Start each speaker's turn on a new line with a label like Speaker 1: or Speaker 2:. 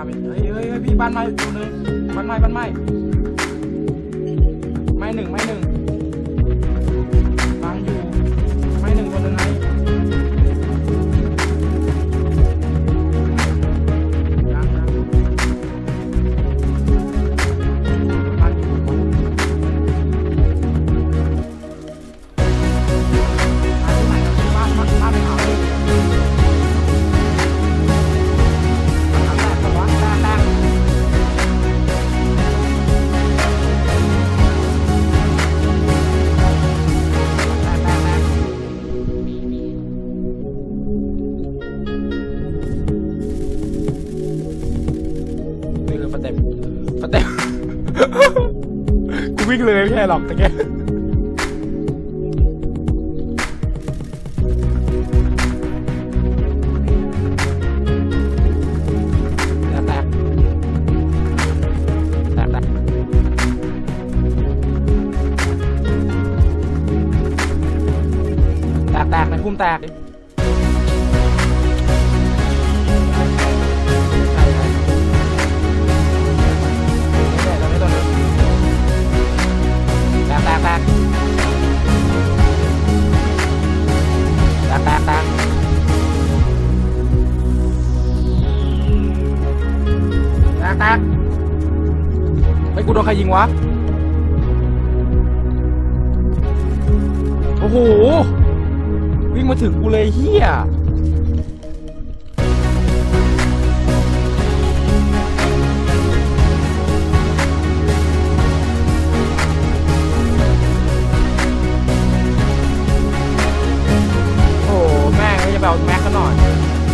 Speaker 1: าไเฮ้ยเฮ้ยพี่บ้านไม้ตัวนึ่งบ้านไม้บ้านไม้ไม้หนึ่งไม้หนึ่ง เต็ปสเต็ปกูวิ่งเลยไม่ใช่หรอกแตกแกแตกแตกแตกแตกในพุ่มแตกดิ แป๊บแป๊บแป๊ไอ้กูโดนใครยิงวะ โอ้โห วิ่งมาถึงกูเลยเฮีย without Mackinac.